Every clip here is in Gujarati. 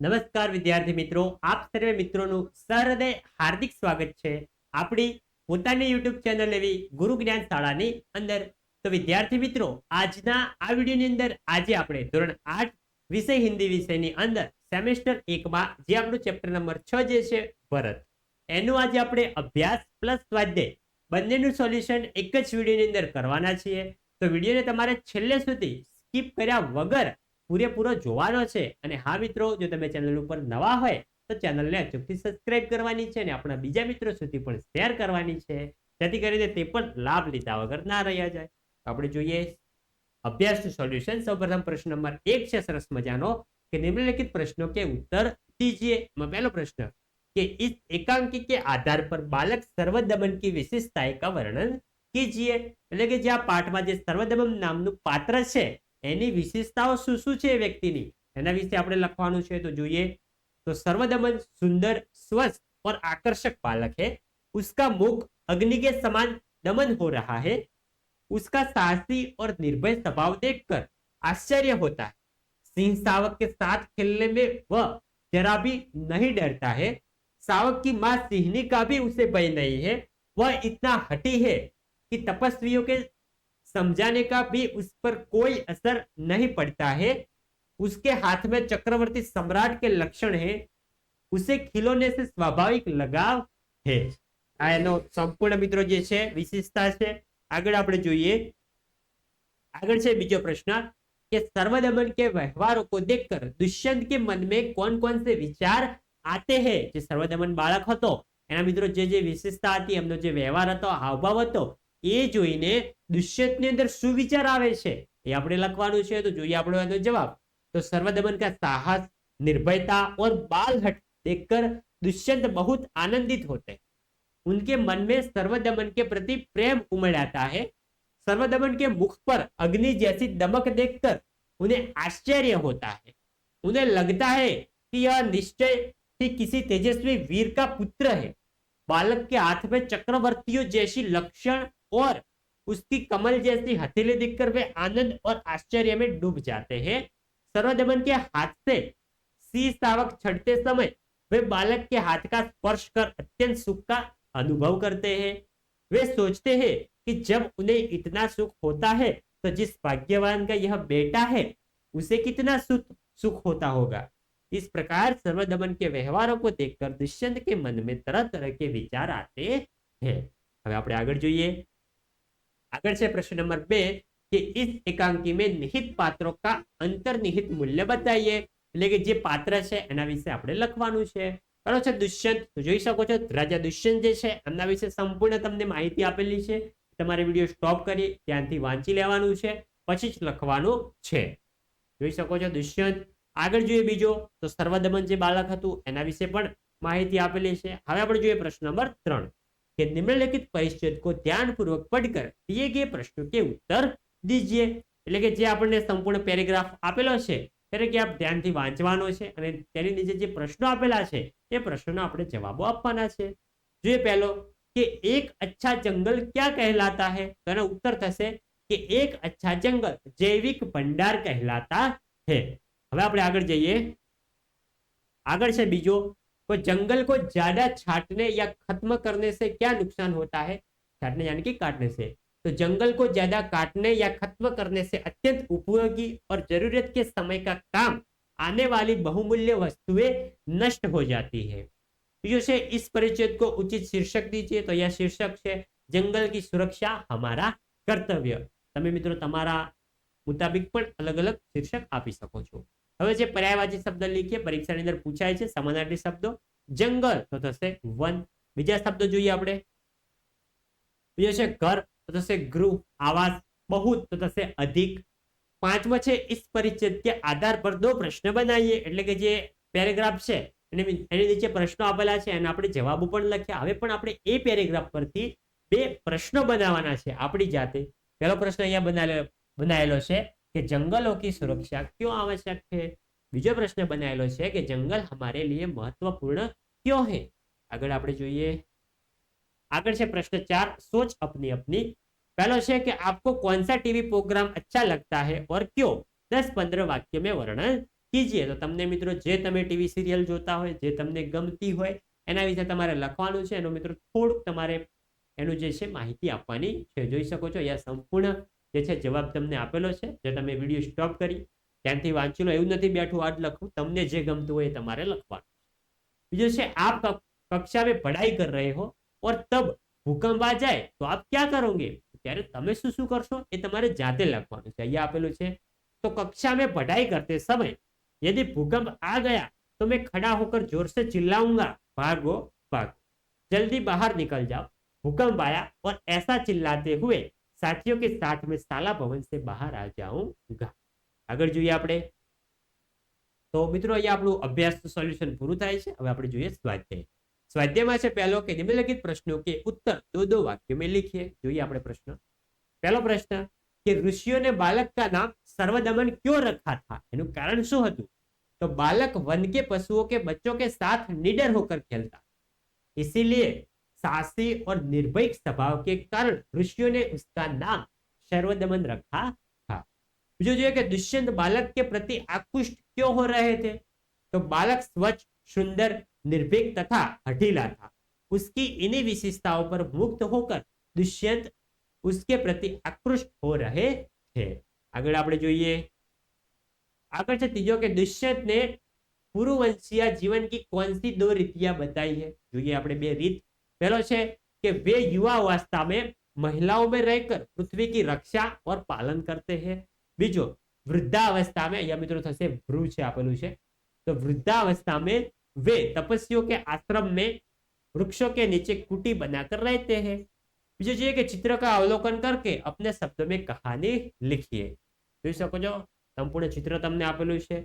નમસ્કાર વિદ્યાર્થી મિત્રો, આપ સર્વે મિત્રોનું સહૃદય હાર્દિક સ્વાગત છે. આપણી પોતાની યુટ્યુબ ચેનલ એવી ગુરુ જ્ઞાન શાળાની અંદર. તો વિદ્યાર્થી મિત્રો, આજના આ વિડીયોની અંદર આજે આપણે ધોરણ આઠ વિષય હિન્દી વિષયની અંદર સેમેસ્ટર એકમાં જે આપણું ચેપ્ટર નંબર છ જે છે ભરત, એનું આજે આપણે અભ્યાસ પ્લસ સ્વાધ્યાય બંનેનું સોલ્યુશન એક જ વિડીયોની અંદર કરવાના છીએ. તો વિડીયોને તમારે છેલ્લે સુધી સ્કીપ કર્યા વગર પૂરેપૂરો જોવાનો છે. અને હા મિત્રો, જો તમે ચેનલ ઉપર નવા હોય, તો ચેનલને અચૂકથી સબસ્ક્રાઇબ કરવાની છે અને આપણા બીજા મિત્રો સુધી પણ શેર કરવાની છે. જેથી કરીને તે પણ લાભ લીધા વગર ના રહ્યા જાય. આપણે જોઈએ અભ્યાસ સોલ્યુશન સૌપ્રથમ પ્રશ્ન નંબર એક છે સરસ મજાનો, કે નિમ્નલિખિત પ્રશ્નો કે ઉત્તર દીજીએ પહેલો પ્રશ્ન, કે ઇસ એકાંકી કે આધાર પર બાલક સર્વદમન કી વિશેષતા કા વર્ણન કીજીએ? એટલે કે જે આ પાઠમાં જે સર્વદમન નામનું પાત્ર છે એની વિશેષતાઓ શું શું છે એ વ્યક્તિની એના વિશે આપણે લખવાનું છે તો જોઈએ तो सर्वदमन सुंदर स्वस्थ और आकर्षक बालक है उसका मुख अग्नि के समान दमन हो रहा है उसका साहसी और निर्भय स्वभाव देखकर आश्चर्य होता है सिंह सावक के साथ खेलने में वह जरा भी नहीं डरता है सावक की मां सिंहनी का भी उसे भय नहीं है वह इतना हटी है कि तपस्वियों के समझाने का भी उस पर कोई असर नहीं पड़ता है उसके हाथ में चक्रवर्ती सम्राट के लक्षण है उसे खिलौने से स्वाभाविक लगाव है આ એનો સંપૂર્ણ મિત્રો જે છે વિશેષતા છે આગળ આપણે જોઈએ આગળ છે બીજો પ્રશ્ન कि सर्वदमन के व्यवहारों को देखकर दुष्यंत के मन में कौन कौन से विचार આતે હે જે સર્વદમન બાળક હતો એના મિત્રો જે જે વિશેષતા હતી એમનો જે વ્યવહાર હતો હાવભાવ હતો એ જોઈને દુષ્યંતની અંદર શું વિચાર આવે છે એ આપણે લખવાનું છે તો જોઈએ આપણો એનો જવાબ તો સર્વદમન का साहस निर्भयता और बाल हट देखकर दुष्यंत बहुत आनंदित होते हैं उनके मन में सर्वदमन के प्रति प्रेम उमड़ आता है सर्वदमन के मुख पर अग्नि जैसी दमक देखकर उन्हें आश्चर्य होता है उन्हें लगता है कि यह निश्चय कि किसी तेजस्वी वीर का पुत्र है बालक के हाथ में चक्रवर्तियों जैसी लक्षण और उसकी कमल जैसी हथेली दिखकर वे आनंद और आश्चर्य में डूब जाते हैं। सर्वदमन के हाथ से सी सावक छड़ते समय वे बालक के हाथ का स्पर्श कर अत्यंत सुख का अनुभव करते हैं। वे सोचते हैं कि जब उन्हें इतना सुख होता है तो जिस भाग्यवान का यह बेटा है, उसे कितना सुख सुख होता होगा। इस प्रकार सर्वदमन के व्यवहारों को देखकर दुष्यंत के मन में तरह तरह के विचार आते हैं। हमें आप आगे जुए આગળ છે પ્રશ્ન નંબર બે કે ઇસ એકાંકી મેં નિહિત પાત્રો કા અંતર્નિહિત મૂલ્ય બતાવીએ એટલે કે જે પાત્ર છે એના વિશે આપણે લખવાનું છે. બરાબર છે દુષ્યંત જોઈ શકો છો રાજા દુષ્યંત જે છે એમના વિશે સંપૂર્ણ તમને માહિતી આપેલી છે. તમારે વીડિયો સ્ટોપ કરી ત્યાંથી વાંચી લેવાનું છે, પછી જ લખવાનું છે. જોઈ શકો છો દુષ્યંત. આગળ જોઈએ બીજો, તો સર્વદમન જે બાળક હતું એના વિશે પણ માહિતી આપેલી છે. હવે આપણે જોઈએ પ્રશ્ન નંબર ત્રણ. कि निम्नलिखित परिच्छेद को ध्यानपूर्वक पढ़कर दिए गए प्रश्नों के उत्तर दीजिए એટલે કે જે આપણને સંપૂર્ણ પેરેગ્રાફ આપેલો છે, ત્યારે કે આપ ધ્યાનથી વાંચવાનો છે અને તેની નીચે જે પ્રશ્નો આપેલા છે, એ પ્રશ્નોના આપણે જવાબો આપવાના છે. જોઈએ પહેલો, કે એક અચ્છા જંગલ ક્યાં કહેલાતા હે? તો એનો ઉત્તર થશે કે એક અચ્છા જંગલ જૈવિક ભંડાર કહેલાતા હે. હવે આપણે આગળ જઈએ. આગળ છે બીજો को जंगल को ज्यादा छाटने या खत्म करने से क्या नुकसान होता है छाटने यानी कि काटने से तो जंगल को ज्यादा काटने या खत्म करने से अत्यंत उपयोगी और जरूरत के समय का काम आने वाली बहुमूल्य वस्तुएं नष्ट हो जाती है तो जो है इस परिचय को उचित शीर्षक दीजिए तो यह शीर्षक है जंगल की सुरक्षा हमारा કર્તવ્ય તમે મિત્રો તમારા મુતાબિક પણ અલગ અલગ શીર્ષક આપી શકો છો હવે જે પર્યાયવાચી શબ્દ લખીએ, પરીક્ષાની અંદર પૂછાય છે સમાનાર્થી શબ્દો. જંગલ, તો થશે વન. બીજા શબ્દો જોઈએ આપણે. બીજો છે ઘર, તો થશે ગૃહ. આવાસ, બહુત, તો થશે અધિક. પાંચમો છે ઇસ પરિચય કે આધાર પર દો પ્રશ્ન બનાવીએ. એટલે કે જે પેરેગ્રાફ છે, એને એની નીચે પ્રશ્નો આપેલા છે અને આપણે જવાબો પણ લખ્યા. હવે પણ આપણે એ પેરેગ્રાફ પરથી બે પ્રશ્નો બનાવવાના છે આપણી જાતે. પહેલો પ્રશ્ન અહીંયા બનાવેલો બનાવેલો છે. कि जंगलों की सुरक्षा क्यों आवश्यक है બીજો પ્રશ્ન બનાવેલો છે કે જંગલ हमारे लिए महत्वपूर्ण क्यों है આગળ આપણે જોઈએ આગળ છે પ્રશ્ન ચાર सोच अपनी अपनी पहला है कि आपको कौन सा टीवी प्रोग्राम अच्छा लगता है और क्यों दस पंद्रह वाक्य में वर्णन કીજીએ તો તમને મિત્રો જે તમે ટીવી સિરિયલ જોતા હોય જે તમને ગમતી હોય એના વિશે તમારે લખવાનું છે એનો મિત્રો થોડુંક તમારે એનું જે છે માહિતી આપવાની છે જોઈ શકો છો અહીંયા સંપૂર્ણ જે છે જવાબ તમને આપેલો છે જે તમે વિડીયો સ્ટોપ કરી ત્યાંથી વાંચી લો એવું નથી બેઠું આ જ લખવું તમને જે ગમતું હોય એ તમારે લખવાનું બીજું છે આપ ક- કક્ષા में पढ़ाई कर रहे हो और तब ભૂકંપ આ જાય તો આપ ક્યાં કરોગે ત્યારે તમે શું શું કરશો એ તમારે જાતે લખવાનું છે અહીંયા આપેલું છે तो कक्षा में पढ़ाई करते समय यदि भूकंप आ गया तो मैं खड़ा होकर जोर से चिल्लाऊंगा भागो भागो जल्दी बाहर निकल जाओ भूकंप आया और ऐसा चिल्लाते हुए साथियों के साथ में साला भवन से बाहर आ जाऊंगा આગળ જોઈએ આપણે તો મિત્રો અહીંયા આપણું અભ્યાસ સોલ્યુશન પૂરું થાય છે હવે આપણે જોઈએ સ્વાધ્યાય સ્વાધ્યાયમાં છે પહેલો કે નિમ્નલિખિત પ્રશ્નો કે उत्तर दो दो वाक्यों में लिखिए જોઈએ આપણે પ્રશ્ન પહેલો પ્રશ્ન कि ऋषियों ने बालक का नाम सर्वदमन क्यों रखा था એનું કારણ શું હતું तो बालक वन के पशुओं के बच्चों के साथ निडर होकर खेलता इसीलिए साहसी और निर्भय स्वभाव के कारण ऋषियों ने उसका नाम सर्वदमन रखा था। जो जो है कि दुष्यंत बालक के प्रति आकृष्ट क्यों हो रहे थे? तो बालक स्वच्छ, सुंदर, निर्भीक तथा हठीला था। उसकी इन्हीं विशेषताओं पर मुक्त होकर दुष्यंत उसके प्रति आकृष्ट हो रहे थे। अगर આગળ આપણે જોઈએ આગળ છે के दुष्यंत ने पूर्ववंशीय जीवन की कौन सी दो रीतियाँ बताई है? जो ये આપણે बे रीत પહેલો છે કે વે युवावस्था में મહિલાઓ में रहकर पृथ्वी की रक्षा और पालन करते हैं બીજો વૃદ્ધાવસ્થા में અહીંયા મિત્રો થશે ભ્રુ છે આપેલું છે. તો વૃદ્धाવસ્થા में वे तपस्वियों के आश्रम में वृक्षों के नीचे कुटी बनाकर रहते हैं બીજો છે કે ચિત્ર કા અવલોકન करके અપને शब्द में કહાની लिखिए જોઈ શકો છો, સંપૂર્ણ ચિત્ર તમને આપેલું છે.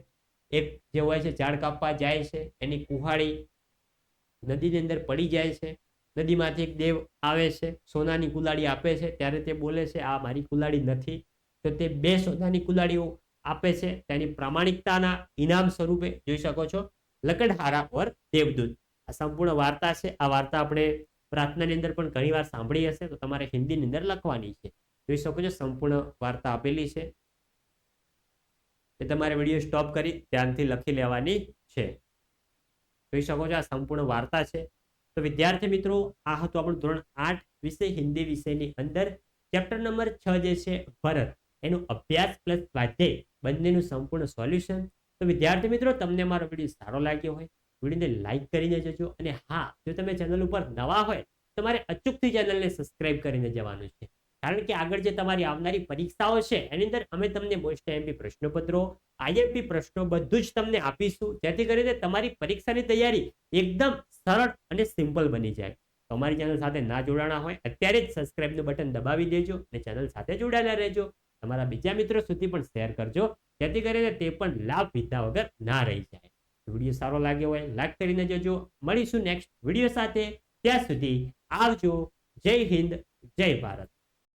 એક જે હોય છે, ઝાડ કાપવા જાય છે, એની કુહાડી નદીની અંદર પડી જાય છે. નદીમાંથી એક દેવ આવે છે, સોનાની કુલાડી આપે છે, ત્યારે તે બોલે છે, આ મારી કુલાડી નથી. તો તે બે સોનાની કુલાડીઓ આપે છે, તેની પ્રામાણિકતાના ઇનામ સ્વરૂપે જોઈ શકો છો, લકડહારા ઓર દેવદૂત. આ સંપૂર્ણ વાર્તા છે. આ વાર્તા આપણે પ્રાર્થનાની અંદર પણ ઘણી વાર સાંભળી હશે, તો તમારે હિન્દીની અંદર લખવાની છે. જોઈ શકો છો, સંપૂર્ણ વાર્તા આપેલી છે. એ તમારે વીડિયો સ્ટોપ કરી ધ્યાનથી લખી લેવાની છે. જોઈ શકો છો, આ સંપૂર્ણ વાર્તા છે. તો વિદ્યાર્થી મિત્રો, આ હતું આપણું ધોરણ આઠ વિષય હિન્દી વિષયની અંદર. ચેપ્ટર નંબર છ જે છે, ભરત. એનું અભ્યાસ પ્લસ સ્વાધ્યાય બંનેનું સંપૂર્ણ સોલ્યુશન તો વિદ્યાર્થી મિત્રો, તમને મારો વીડિયો સારો લાગ્યો હોય, વિડીયોને લાઇક કરીને જજો. અને હા, જો તમે ચેનલ ઉપર નવા હોય, તમારે અચૂકથી ચેનલને સબસ્ક્રાઇબ કરીને જવાનું છે. કારણ કે આગળ જે તમારી આવનારી પરીક્ષાઓ છે, એની અંદર અમે તમને મોસ્ટ એમપી પ્રશ્નપત્રો આઈએમપી પ્રશ્નો બધું જ તમને આપીશું. જેથી કરીને તમારી પરીક્ષાની તૈયારી એકદમ સરળ અને સિમ્પલ બની જાય. તમારી ચેનલ સાથે ના જોડાણા હોય, અત્યારે જ સબસ્ક્રાઇબનું બટન દબાવી દેજો અને ચેનલ સાથે જોડાયેલા રહેજો. તમારા બીજા મિત્રો સુધી પણ શેર કરજો, જેથી કરીને તે પણ લાભ લીધા વગર ના રહી જાય. વીડિયો સારો લાગ્યો હોય લાઈક કરીને જજો. મળીશું નેક્સ્ટ વીડિયો સાથે. ત્યાં સુધી આવજો. જય હિન્દ, જય ભારત.